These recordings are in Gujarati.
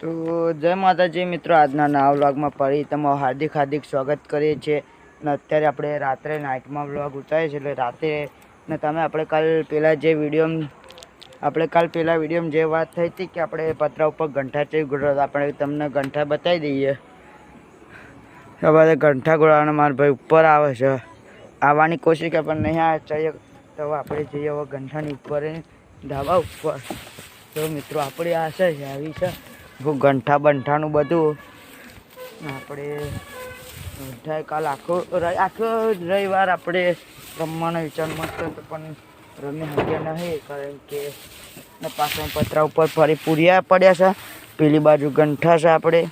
તો જય માતાજી મિત્રો, આજના નવા વ્લોગમાં ફરી તમારું હાર્દિક હાર્દિક સ્વાગત કરીએ છીએ. અને અત્યારે આપણે રાત્રે નાઇટમાં વ્લોગ ઉતારીએ છીએ, એટલે રાત્રે ને તમે આપણે કાલ પહેલાં જે વીડિયો આપણે કાલ પહેલાં વિડીયોમાં જે વાત થઈ હતી કે આપણે પતરા ઉપર ગંઠા ચેક ગોળો આપણે તમને ગંઠા બતાવી દઈએ. હવે ગંઠા ગોળાના મારો ભાઈ ઉપર આવે છે. આવવાની કોશિશ કે પણ નહીં આવે ચાહીએ તો આપણે જઈએ હવે ગંઠાની ઉપર ધાબા ઉપર. તો મિત્રો, આપણી આશા છે, આવી છે. ગંઠા બંઠાનું બધું. આપણે ગંઠાએ કાલ આખો આખો રવિવાર આપણે રમવાનો વિચાર મસ્ત હતો પણ રમી શક્યા નહીં, કારણ કે પાછળ પતરા ઉપર ફરી પૂર્યા પડ્યા છે. પેલી બાજુ ગંઠા છે આપણે.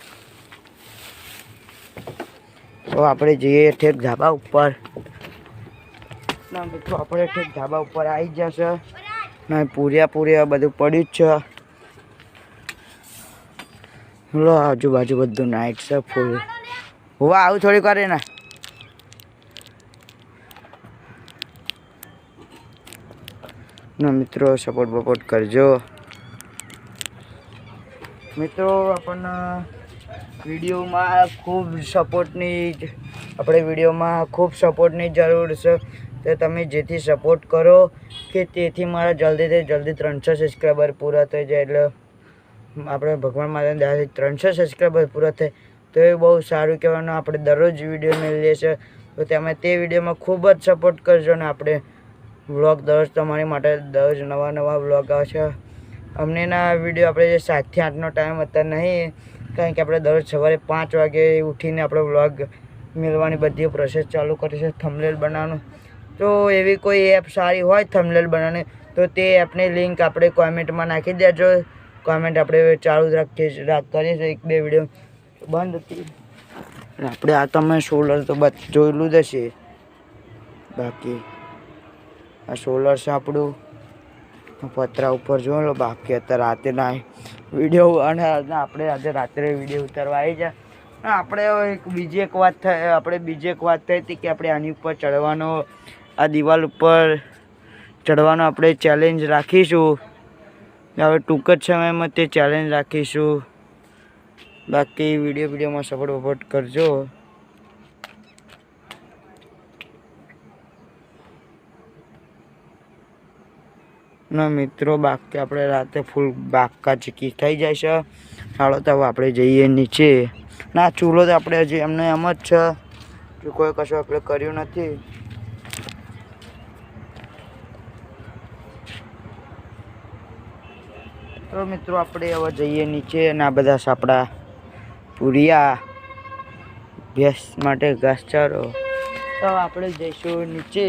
તો આપણે જઈએ ઠેક ધાબા ઉપર. ના મિત્રો, આપણે ઠેક ધાબા ઉપર આવી જશે ને પૂર્યા પૂર્યા બધું પડ્યું જ છે. લો, આજુબાજુ બધું નાઇટ છે ફૂલ હોવા આવું થોડીક વાર ને ના, મિત્રો સપોર્ટ બપોર્ટ કરજો. મિત્રો, આપણને વિડીયોમાં ખૂબ સપોર્ટની આપણે વિડીયોમાં ખૂબ સપોર્ટની જરૂર છે. તો તમે જેથી સપોર્ટ કરો કે તેથી મારા જલ્દીથી જલ્દી ત્રણસો સબસ્ક્રાઈબર પૂરા થઈ જાય એટલે આપણે ભગવાન માતાની દયાથી ત્રણસો સબસ્ક્રાઈબર પૂરા થાય, તો એ બહુ સારું કહેવાનું આપણે દરરોજ વીડિયો મેળવીએ છીએ. તો તમે તે વિડીયોમાં ખૂબ જ સપોર્ટ કરજો ને આપણે વ્લોગ દરરોજ તમારી માટે દરરોજ નવા નવા વ્લોગ આવે છે. અમને ના વીડિયો આપણે જે સાતથી આઠનો ટાઈમ અત્યારે નહીં, કારણ કે આપણે દરરોજ સવારે પાંચ વાગે ઉઠીને આપણે વ્લોગ મેળવાની બધી પ્રોસેસ ચાલુ કરી છે થમલેલ બનાવવાનું. તો એવી કોઈ એપ સારી હોય થમલેલ બનાવવાની, તો તે એપની લિંક આપણે કોમેન્ટમાં નાખી દેજો. કોમેન્ટ આપણે ચાલુ જ રાખીએ રાખ કરીએ છીએ એક બે વીડિયો બંધ હતી. આપણે આ તમે સોલર તો જોયેલું જ હશે. બાકી આ સોલર છે આપણું. પતરા ઉપર જોઈ લો, બાકી અત્યારે રાતે ના વીડિયો અને આપણે આજે રાત્રે વીડિયો ઉતારવા આવી જાય આપણે એક બીજી એક વાત થઈ, આપણે બીજી એક વાત થઈ હતી કે આપણે આની ઉપર ચડવાનો, આ દિવાલ ઉપર ચડવાનો આપણે ચેલેન્જ રાખીશું. હવે ટૂંક જ સમયમાં તે ચેલેન્જ રાખીશું. બાકી વીડિયો વિડીયોમાં સપોર્ટ વપોર્ટ કરજો. ના મિત્રો, બાકી આપણે રાતે ફૂલ બાકા ચીકી થઈ જાય છે હાલો તો આપણે જઈએ નીચે. ના, ચૂલો તો આપણે હજી એમને એમ જ છે. કોઈ કશું આપણે કર્યું નથી. તો મિત્રો આપણે હવે જઈએ નીચે અને આ બધા સાપડા પૂરિયા ભેંસ માટે ઘાસચારો. તો આપણે જઈશું નીચે.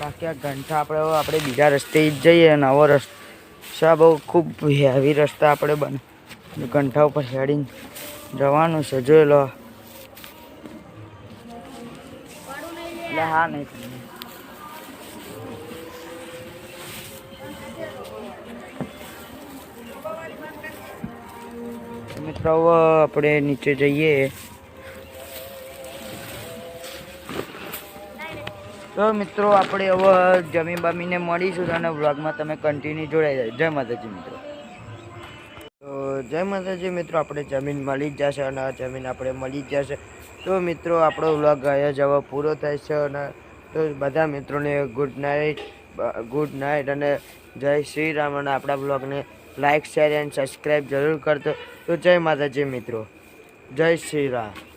બાકી આ ઘંટા આપણે આપણે બીજા રસ્તે જ જઈએ નવો રસ્તા. બહુ ખૂબ હેવી રસ્તા આપણે બને, ઘંટા ઉપર હેડીને જવાનું છે, જોઈ લો. હા નહીં. મિત્રો આપણે નીચે જઈએ. તો મિત્રો, આપણે હવે જમી બમીને મળીશું અને વ્લોગમાં તમે કન્ટિન્યુ જોડાઈ જાય. જય માતાજી મિત્રો. તો જય માતાજી મિત્રો, આપણે જમીન મળી જ જશે અને જમીન આપણે મળી જ જશે. તો મિત્રો, આપણો વ્લોગ અહીંયા જવા પૂરો થાય છે અને તો બધા મિત્રોને ગુડ નાઇટ ગુડ નાઇટ અને જય શ્રી રામ અને આપણા બ્લોગને લાઇક શેર, એન્ડ સબસ્ક્રાઈબ જરૂર કરતો તો જય માતાજી મિત્રો. જય શ્રી રામ.